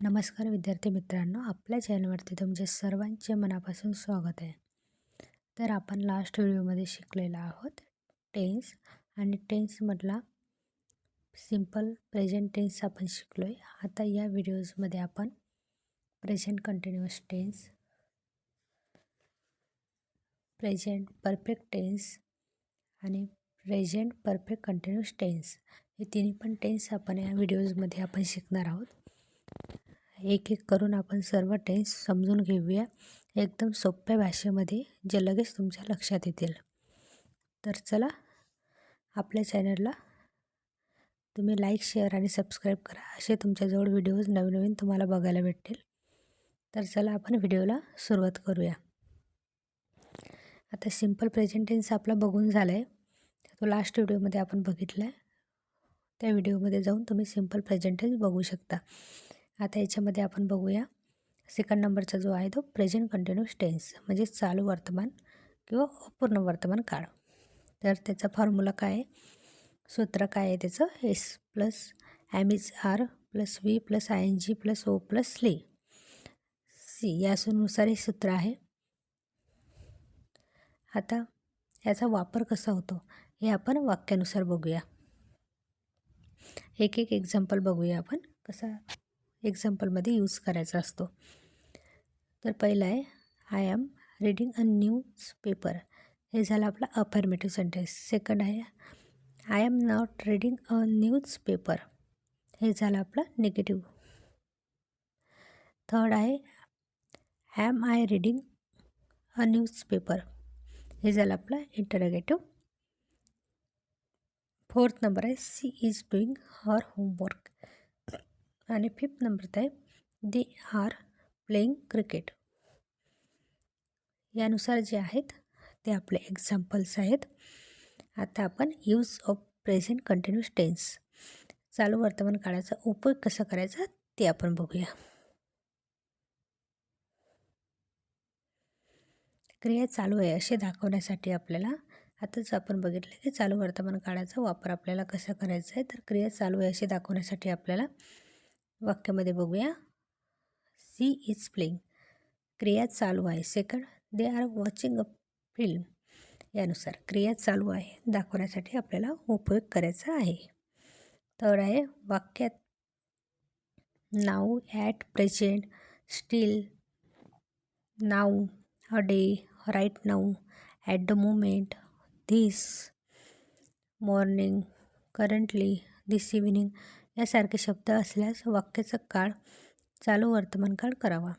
नमस्कार विद्यार्थी मित्रांनो आपल्या चॅनलवरती तुमचे सर्वांचे मनापासून स्वागत आहे. तर आपण लास्ट व्हिडिओमध्ये शिकलेलो आहोत टेन्स आणि टेन्समधला सिंपल प्रेझेंट टेन्स आपण शिकलो आहे आता या व्हिडिओजमध्ये आपण present continuous tense present perfect tense आणि प्रेझेंट परफेक्ट कंटिन्युअस टेन्स हे तिन्ही पण टेन्स आपण या व्हिडिओजमध्ये आपण शिकणार आहोत. एक एक करून आपण सर्व टेन्स समजून घेऊया. एकदम सोप्या भाषेमध्ये जे लगेच तुमच्या लक्षात येतील. तर चला आपल्या चॅनलला तुम्ही लाईक शेअर आणि सबस्क्राईब करा. असे तुमच्याजवळ व्हिडिओज नवीन नवीन तुम्हाला बघायला भेटतील. तर चला आपण व्हिडिओला सुरुवात करूया. आता सिंपल प्रेझेंटेन्स आपला बघून झाला आहे तो लास्ट व्हिडिओमध्ये आपण बघितला आहे त्या व्हिडिओमध्ये जाऊन तुम्ही सिंपल प्रेझेंटेन्स बघू शकता. आता याच्यामध्ये आपण बघूया. सेकंड नंबरचा जो आहे तो प्रेझेंट कंटिन्युअस टेन्स म्हणजे चालू वर्तमान किंवा अपूर्ण वर्तमान काळ. तर त्याचा फॉर्म्युला काय आहे? सूत्र काय आहे त्याचं? S plus M is are plus V plus I N G plus O plus Lee C यानुसार हे सूत्र आहे. आता याचा वापर कसा होतो? हे आपण वाक्यानुसार बघूया. एक एक एक्झाम्पल बघूया आपण. कसा एक्झाम्पलमध्ये यूज करायचा असतो. तर पहिलं आहे I am reading a newspaper हे झालं आपला अफर्मेटिव्ह सेंटेन्स सेकंड आहे I am not reading a newspaper हे झालं आपलं निगेटिव्ह थर्ड आहे am I reading a newspaper हे झालं आपलं इंटरगेटिव्ह फोर्थ नंबर आहे she is doing her homework आणि फिफ्थ नंबर आहे दे आर प्लेईंग क्रिकेट यानुसार जे आहेत ते आपले एक्झाम्पल्स आहेत. आता आपण use of present continuous tense चालू वर्तमान काळाचा उपयोग कसा करायचा ते आपण बघूया. क्रिया चालू आहे असे दाखवण्यासाठी आपल्याला आताच आपण बघितलं की चालू वर्तमान काळाचा वापर आपल्याला कसा करायचा आहे तर क्रिया चालू आहे असे दाखवण्यासाठी आपल्याला वाक्यामध्ये बघूया. सी इज प्लेइंग क्रिया चालू आहे. Second they are watching a film यानुसार क्रिया चालू आहे. दाखवण्यासाठी आपल्याला उपयोग करायचा आहे. थर्ड आहे वाक्यात now at present still nowadays right now at the moment this morning currently this evening यासारखे शब्द असल्यास वाक्याचा काळ चालू वर्तमान काळ करावा.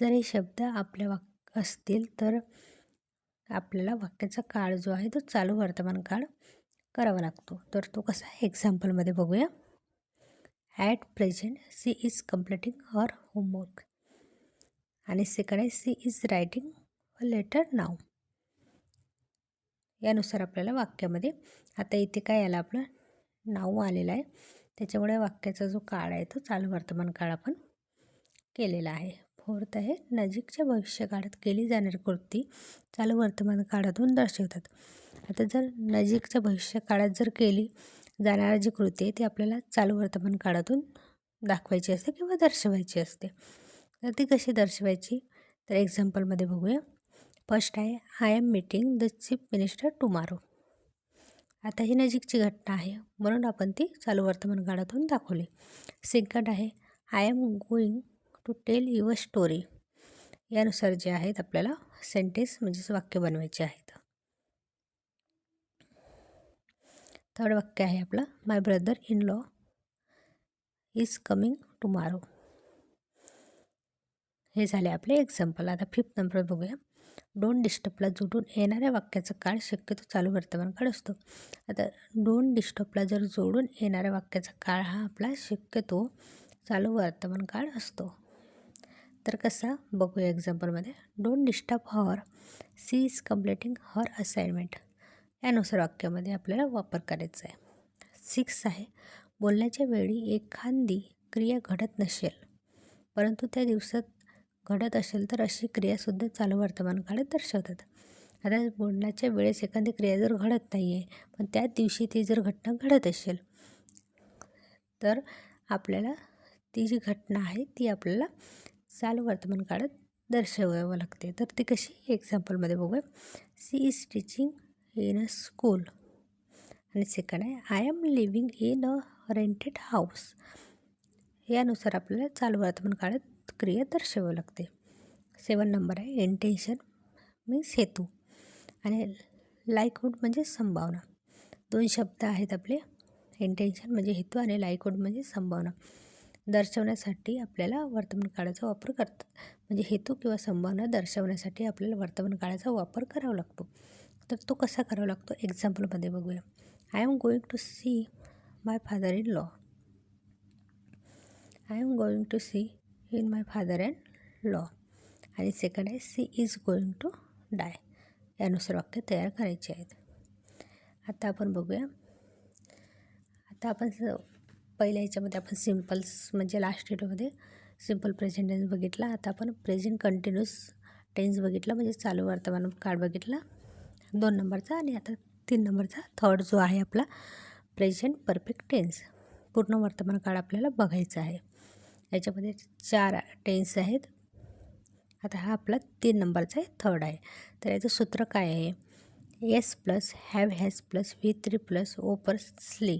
जर हे शब्द आपल्या वाक असतील तर आपल्याला वाक्याचा काळ जो आहे तो चालू वर्तमान काळ करावा लागतो. तर तो कसा आहे? एक्झाम्पलमध्ये बघूया. At present she is completing her homework आणि सेकंड आहे she is writing a letter now यानुसार आपल्याला वाक्यामध्ये आता इथे काय आलं? आपलं नाव आलेलं आहे. त्याच्यामुळे वाक्याचा जो काळ आहे तो चालू वर्तमान काळ आपण केलेला आहे. फोर्थ आहे नजीकच्या भविष्यकाळात केली जाणारी कृती चालू वर्तमान काळातून दर्शवतात. आता जर नजीकच्या भविष्यकाळात जर केली जाणारी जी कृती आहे ती आपल्याला चालू वर्तमान काळातून दाखवायची असते किंवा दर्शवायची असते. तर ती कशी दर्शवायची? तर एक्झाम्पलमध्ये बघूया. फर्स्ट आहे I am meeting the chief minister tomorrow आता ही नजीकची घटना आहे. म्हणून आपण ती चालू वर्तमान काळातून दाखवली. सेकंड आहे. I am going to tell your story यानुसार जे आहेत आपल्याला सेंटेन्स म्हणजेच वाक्य बनवायचे आहेत. थर्ड वाक्य आहे आपलं. My brother in law is coming tomorrow हे झाले आपले एक्झाम्पल आता फिफ्थ नंबर बघूया. डोंट डिस्टर्बला जोडून येणाऱ्या वाक्याचा काळ शक्यतो चालू वर्तमान काळ असतो. आता डोंट डिस्टर्बला जर जोडून येणाऱ्या वाक्याचा काळ हा आपला शक्यतो चालू वर्तमान काळ असतो. तर कसा? बघूया एक्झाम्पलमध्ये don't disturb her she is completing her assignment यानुसार वाक्यामध्ये आपल्याला वापर करायचा आहे सिक्स आहे. बोलण्याच्या वेळी एखादी क्रिया घडत नसेल परंतु त्या दिवसात घडत असेल तर अशी क्रियासुद्धा चालू वर्तमान काळात दर्शवतात. आता बोलण्याच्या वेळेस एखादी क्रिया जर घडत नाही आहे पण त्याच दिवशी ती जर घटना घडत असेल तर आपल्याला ती जी घटना आहे ती आपल्याला चालू वर्तमान काळात दर्शवावं लागते. तर ती कशी? एक्झाम्पलमध्ये बघूया. She is teaching in a school. आणि सेकंड आहे I am living in a rented house. यानुसार आपल्याला चालू वर्तमान काळात क्रिया दर्शवावं लागते. सेवन नंबर आहे इंटेन्शन मीन्स हेतू आणि लाईकहुड म्हणजे संभावना. दोन शब्द आहेत आपले इंटेन्शन म्हणजे हेतू आणि लाईकहुड म्हणजे संभावना. दर्शवण्यासाठी आपल्याला वर्तमान काळाचा वापर करतात. म्हणजे हेतू किंवा संभावना दर्शवण्यासाठी आपल्याला वर्तमान काळाचा वापर करावा लागतो. तर तो कसा करावा लागतो? एक्झाम्पलमध्ये बघूया. I am going to see my father in law I am going to see in my father and law आणि सेकंड आहे she is going to die यानुसार वाक्य तयार करायचे आहेत. आता आपण बघूया. आता आपण पहिल्या ह्याच्यामध्ये आपण सिम्पल्स म्हणजे लास्ट डेटमध्ये सिंपल प्रेझेंट टेन्स बघितला. आता आपण प्रेझेंट कंटिन्यूस टेन्स बघितला म्हणजे चालू वर्तमान काळ बघितला. दोन नंबरचा आणि आता तीन नंबरचा थर्ड जो आहे आपला प्रेझेंट परफेक्ट टेन्स पूर्ण वर्तमान काळ आपल्याला बघायचा आहे. याच्यामध्ये चार टेन्स आहेत. आता हा आपला तीन नंबरचा आहे थर्ड आहे. तर याचं सूत्र काय आहे? S plus have has plus V three plus O plus स्ली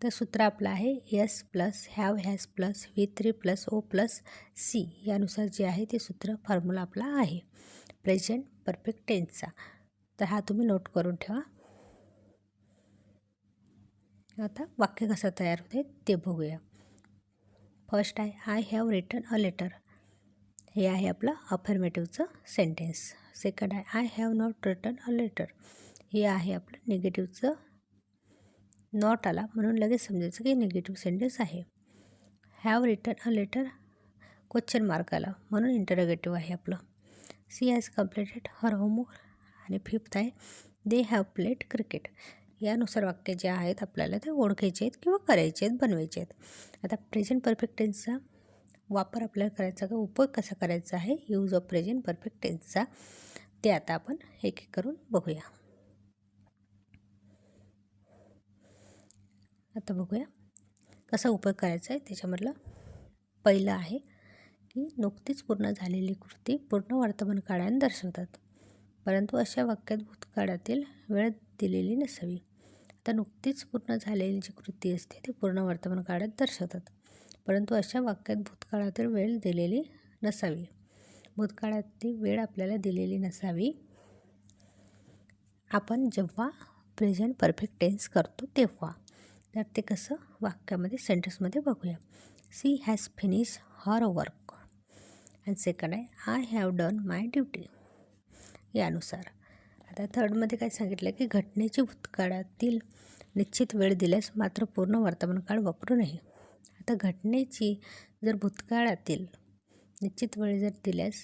तर सूत्र आपलं आहे S plus have has plus V three plus O plus C यानुसार जे आहे ते सूत्र फॉर्म्युला आपला आहे. प्रेझेंट परफेक्ट टेन्सचा तर हा तुम्ही नोट करून ठेवा. आता वाक्य कसं तयार होते ते बघूया. फर्स्ट आहे I have written a letter. हे आहे आपलं अफर्मेटिव्हचं सेंटेन्स सेकंड आहे I have not written a letter. हे आहे आपलं निगेटिव्हचं नॉट आला म्हणून लगेच समजायचं की निगेटिव्ह सेंटेन्स आहे. Have written a letter question mark आला म्हणून इंटरोगेटिव्ह आहे आपलं. She has completed her homework आणि फिफ्थ आहे दे हॅव प्लेड क्रिकेट यानुसार वाक्य जे आहेत आपल्याला ते ओळखायचे आहेत किंवा करायचे आहेत बनवायचे आहेत. आता प्रेझेंट परफेक्ट टेन्सचा वापर आपल्याला करायचा का? उपयोग कसा करायचा आहे? यूज ऑफ प्रेझेंट परफेक्ट टेन्सचा ते आता आपण एक एक करून बघूया. आता बघूया. कसा उपयोग करायचा आहे? त्याच्यामधलं पहिलं आहे की नुकतीच पूर्ण झालेली कृती पूर्ण वर्तमान काळाने दर्शवतात. परंतु अशा वाक्यात भूतकाळातील वेळ दिलेली नसावी. आता नुकतीच पूर्ण झालेली जी कृती असते ती पूर्ण वर्तमान काळात दर्शवतात. परंतु अशा वाक्यात भूतकाळातील वेळ दिलेली नसावी. भूतकाळातली वेळ आपल्याला दिलेली नसावी. आपण जेव्हा प्रेझेंट परफेक्ट टेन्स करतो तेव्हा. तर ते कसं? वाक्यामध्ये सेंटेन्समध्ये बघूया. She has finish her work and second आहे I have done my duty यानुसार. आता थर्डमध्ये काय सांगितलं की घटनेची भूतकाळातील निश्चित वेळ दिल्यास मात्र पूर्ण वर्तमान काळ वापरू नये. आता घटनेची जर भूतकाळातील निश्चित वेळ जर दिल्यास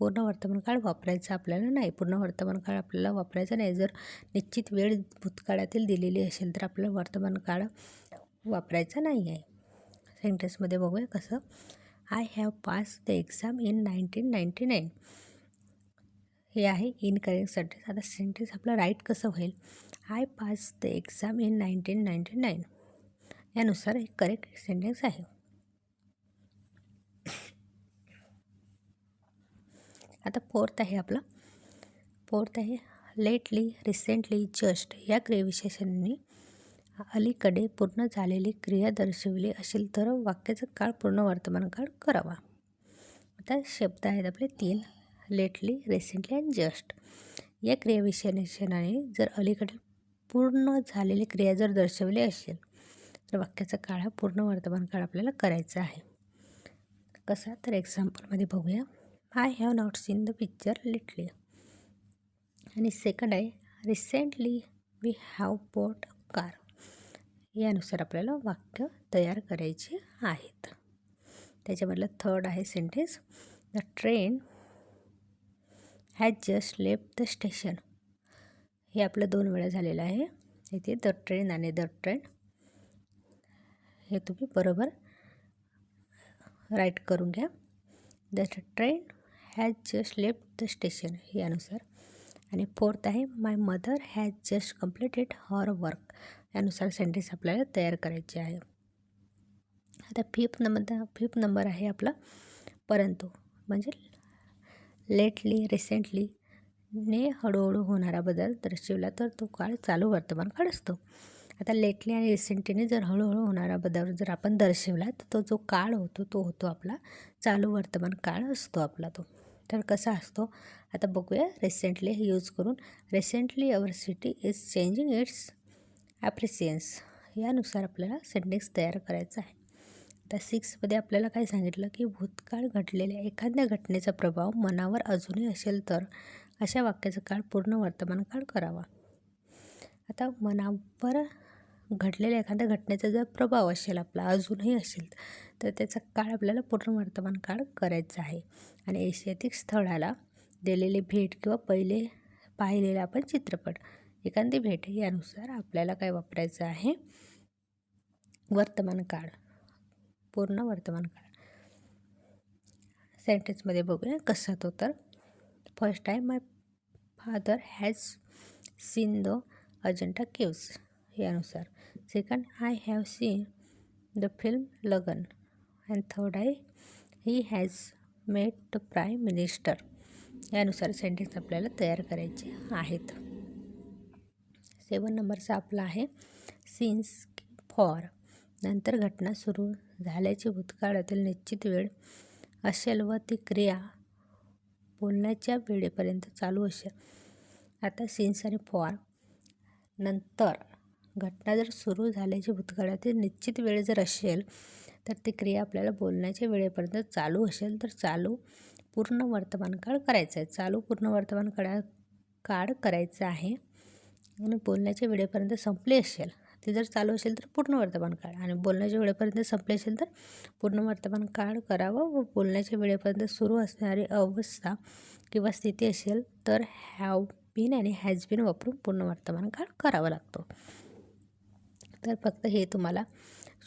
पूर्ण वर्तमान काळ वापरायचा आपल्याला नाही पूर्ण वर्तमान काळ आपल्याला वापरायचा नाही जर निश्चित वेळ भूतकाळातील दिलेली असेल तर आपलं वर्तमान काळ वापरायचा नाही आहे सेंटेन्समध्ये बघूया कसं. I have pass the exam in nineteen ninety nine हे आहे इन करेक्ट सेंटेन्स आता सेंटेन्स आपलं राईट कसं होईल? I pass the exam in nineteen ninety nine यानुसार एक करेक्ट सेंटेन्स आहे. आता फोर्थ आहे आपला. फोर्थ आहे लेटली रिसेंटली जस्ट या क्रियाविशेषणांनी अलीकडे पूर्ण झालेली क्रिया दर्शवली असेल तर वाक्याचा काळ पूर्ण वर्तमान काळ करावा. आता शब्द आहेत आपले तीन. लेटली रिसेंटली अँड जस्ट या क्रियाविशेषणाने जर अलीकडे पूर्ण झालेली क्रिया जर दर्शवली असेल तर वाक्याचा काळ हा पूर्ण वर्तमान काळ आपल्याला करायचा आहे. कसा? तर एक्झाम्पलमध्ये बघूया. I have not seen the picture lately आणि सेकंड आहे recently we have bought car यानुसार आपल्याला वाक्य तयार करायचे आहेत. त्याच्यामधलं थर्ड आहे sentence the train has just left the station हे आपलं दोन वेळा झालेलं आहे. इथे द ट्रेन आणि द ट्रेन हे तुम्ही बरोबर राईट करून घ्या. The train has just left the station यानुसार आणि फोर्थ आहे my mother has just completed her work यानुसार सेंटेन्स आपल्याला तयार करायचे आहे. आता फिफ्थ नंबर फिफ्थ नंबर आहे आपला. परंतु म्हणजे लेटली रिसेंटली ने हळूहळू होणारा बदल दर्शविला तर तो काळ चालू वर्तमान काळ असतो. आता लेटली आणि रिसेंटलीने जर हळूहळू होणारा बदल जर आपण दर्शवला तर तो जो काळ होतो तो होतो आपला चालू वर्तमान काळ असतो आपला तो. तर कसा असतो? आता बघूया रिसेंटली हे यूज करून. Recently our city is changing its appearance यानुसार आपल्याला सेंटेन्स तयार करायचा आहे. आता सिक्समध्ये आपल्याला काय सांगितलं की भूतकाळ घडलेल्या एखाद्या घटनेचा प्रभाव मनावर अजूनही असेल तर अशा वाक्याचा काळ पूर्ण वर्तमान काळ करावा. आता मनावर घडलेल्या एखाद्या घटनेचा जर प्रभाव असेल आपला अजूनही असेल तर त्याचा काळ आपल्याला पूर्ण वर्तमान काळ करायचा आहे. आणि ऐतिहासिक स्थळाला दिलेली भेट किंवा पहिले पाहिलेला आपण चित्रपट एखादी भेट यानुसार आपल्याला काय वापरायचं आहे? वर्तमान काळ पूर्ण वर्तमान काळ. सेंटेन्समध्ये बघूया कसा तो तर. First time my father has seen the Ajanta caves यानुसार. Second I have seen the film Lagaan and third I he has met the prime minister यानुसार सेंटेन्स आपल्याला तयार करायचे आहेत. सेवन नंबरचा आपला आहे. सीन्स फॉर नंतर घटना सुरू झाल्याची भूतकाळातील निश्चित वेळ असेल व ती क्रिया बोलण्याच्या वेळेपर्यंत चालू असेल. आता सीन्स आणि फॉर. नंतर घटना जर सुरू झाल्याची भूतकाळातील निश्चित वेळ जर असेल तर ती क्रिया आपल्याला बोलण्याच्या वेळेपर्यंत चालू असेल तर चालू पूर्ण वर्तमान काळ करायचं आहे. चालू पूर्ण वर्तमान काळा काळ करायचं आहे आणि बोलण्याच्या वेळेपर्यंत संपले असेल. ते जर चालू असेल तर पूर्ण वर्तमान काळ आणि बोलण्याच्या वेळेपर्यंत संपले असेल तर पूर्ण वर्तमान काळ करावं व बोलण्याच्या वेळेपर्यंत सुरू असणारी अवस्था किंवा स्थिती असेल तर हॅव बीन आणि हॅज बीन वापरून पूर्ण वर्तमान काळ करावा लागतो. तर फक्त हे तुम्हाला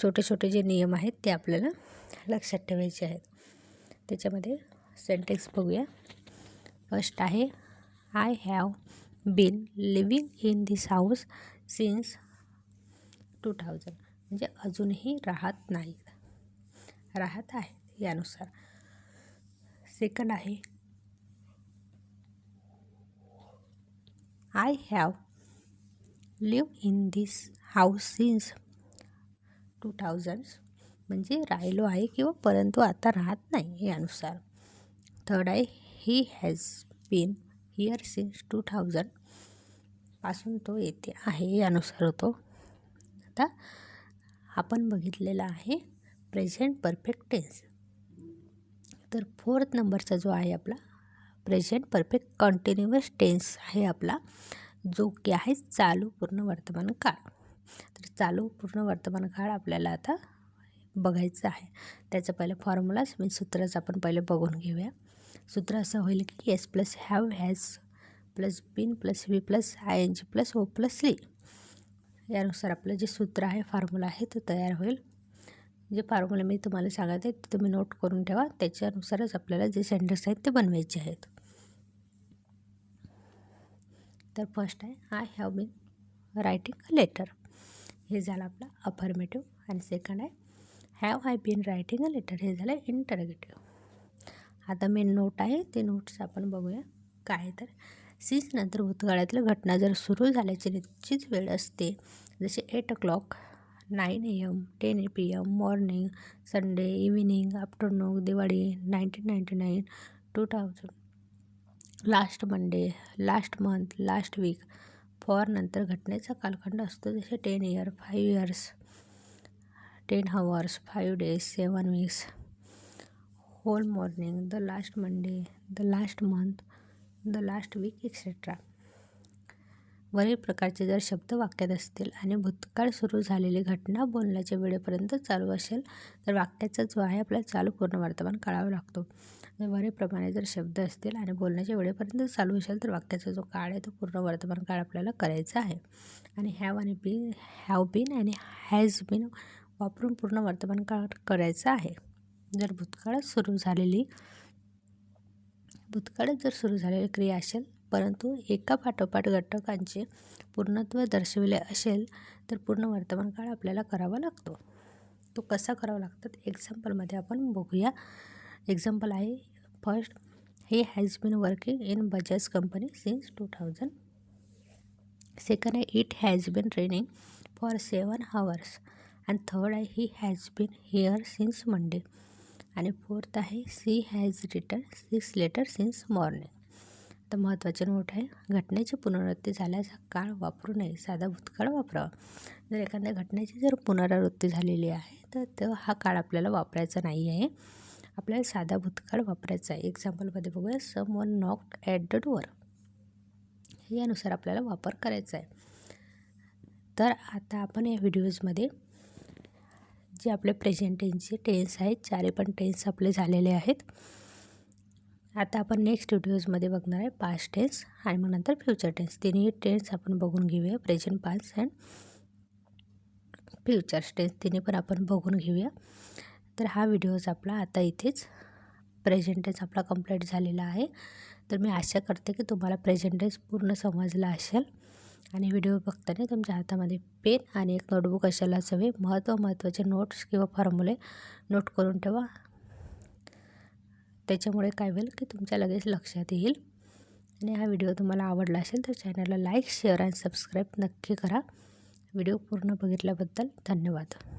छोटे छोटे जे नियम आहेत ते आपल्याला लक्षात ठेवायचे आहेत. त्याच्यामध्ये सेंटेक्स बघूया. फर्स्ट आहे I have been living in this house since two thousand. म्हणजे अजूनही राहत नाहीत राहत आहे यानुसार. सेकंड आहे. I have live in this house since two thousands म्हणजे राहिलो आहे किंवा परंतु आता राहत नाही यानुसार. थर्ड आहे he has been here since two थाउजंडपासून तो येते आहे यानुसार होतो. आता आपण बघितलेला आहे प्रेझेंट परफेक्ट टेन्स तर फोर्थ नंबरचा जो आहे आपला प्रेझेंट परफेक्ट कंटिन्युअस टेन्स आहे आपला जो की आहे चालू पूर्ण वर्तमान काळ. तर चालू पूर्ण वर्तमान काळ आपल्याला आता बघायचं आहे. त्याचं पहिलं फॉर्म्युलाच मी सूत्रच आपण पहिले बघून घेऊया. सूत्र असं होईल की S plus have has plus been plus V plus I N G plus O plus ली यानुसार आपलं जे सूत्र आहे फॉर्म्युला आहे तो तयार होईल. जे फॉर्म्युला मी तुम्हाला सांगत आहे ते तुम्ही नोट करून ठेवा. त्याच्यानुसारच आपल्याला जे सेंटेन्स आहेत ते बनवायचे आहेत. तर फर्स्ट आहे I have been writing a letter हे झालं आपलं अफर्मेटिव्ह आणि सेकंड आहे have I been writing a letter हे झालं इंटरगेटिव्ह आता मेन नोट आहे ते नोट्स आपण बघूया. काय तर? सीजनंतर भूतकाळातल्या घटना जर सुरू झाल्याची निश्चित वेळ असते जसे eight o'clock nine A M ten A P M morning Sunday evening afternoon Diwali nineteen ninety nine two thousand last Monday last month last week for नंतर घटनेचा कालखंड असतो जसे ten year five years ten hours five days seven weeks whole morning the last Monday the last month the last week etcetera वरील प्रकारचे जर शब्द वाक्यात असतील आणि भूतकाळ सुरू झालेली घटना बोलण्याच्या वेळेपर्यंत चालू असेल तर वाक्याचा जो आहे आपल्याला चालू पूर्ण वर्तमान काढावा लागतो. वरीलप्रमाणे जर शब्द असतील आणि बोलण्याच्या वेळेपर्यंत चालू असेल तर वाक्याचा जो काळ आहे तो पूर्ण वर्तमान काळ आपल्याला करायचा आहे. आणि हॅव आणि बी हॅव बीन आणि हॅज बीन वापरून पूर्ण वर्तमान काळ करायचा आहे. जर भूतकाळात सुरू झालेली भूतकाळात जर सुरू झालेली क्रिया असेल परंतु एका पाठोपाठ घटकांचे पूर्णत्व दर्शविले असेल तर पूर्ण वर्तमान काळ आपल्याला करावा लागतो. तो कसा करावा लागतात एक्झाम्पलमध्ये आपण बघूया. एक्झाम्पल आहे first he has been working in Bajaj company since two thousand second आहे it has been training for seven hours and third आहे he has been here since Monday आणि फोर्थ आहे she has written six letter since morning तर महत्त्वाचे note आहे घटनेची पुनरावृत्ती झाल्याचा काळ वापरू नये साधा भूतकाळ वापरावा. जर एखाद्या घटनेची जर पुनरावृत्ती झालेली आहे तर तो हा काळ आपल्याला वापरायचा नाही आहे. आपल्याला साधा भूतकाळ वापरायचा आहे. एक्झाम्पलमध्ये बघूया someone knock at the door यानुसार आपल्याला वापर करायचा आहे. तर आता आपण या व्हिडिओजमध्ये जे आपले प्रेझेंट टेन्सचे टेन्स आहेत चारही पण टेन्स आपले झालेले आहेत. आता आपण नेक्स्ट व्हिडिओजमध्ये बघणार आहे पास्ट टेन्स आणि मग नंतर फ्युचर टेन्स तिन्ही टेन्स आपण बघून घेऊया present past and future tense तिन्ही पण आपण बघून घेऊया. तर हा व्हिडिओज आपला आता इथेच. प्रेझेंटेज आपला कंप्लीट झालेला आहे. तर मी आशा करते की तुम्हाला प्रेझेंटेज पूर्ण समजला असेल. आणि व्हिडिओ बघताना तुमच्या हातामध्ये पेन आणि एक नोटबुक असायलाच हवे महत्त्व महत्त्वाचे नोट्स किंवा फॉर्म्युले नोट करून ठेवा. त्याच्यामुळे काय होईल की तुमच्या लगेच लक्षात येईल. आणि हा व्हिडिओ तुम्हाला आवडला असेल तर चॅनलला लाईक शेअर आणि सबस्क्राईब नक्की करा. व्हिडिओ पूर्ण बघितल्याबद्दल धन्यवाद.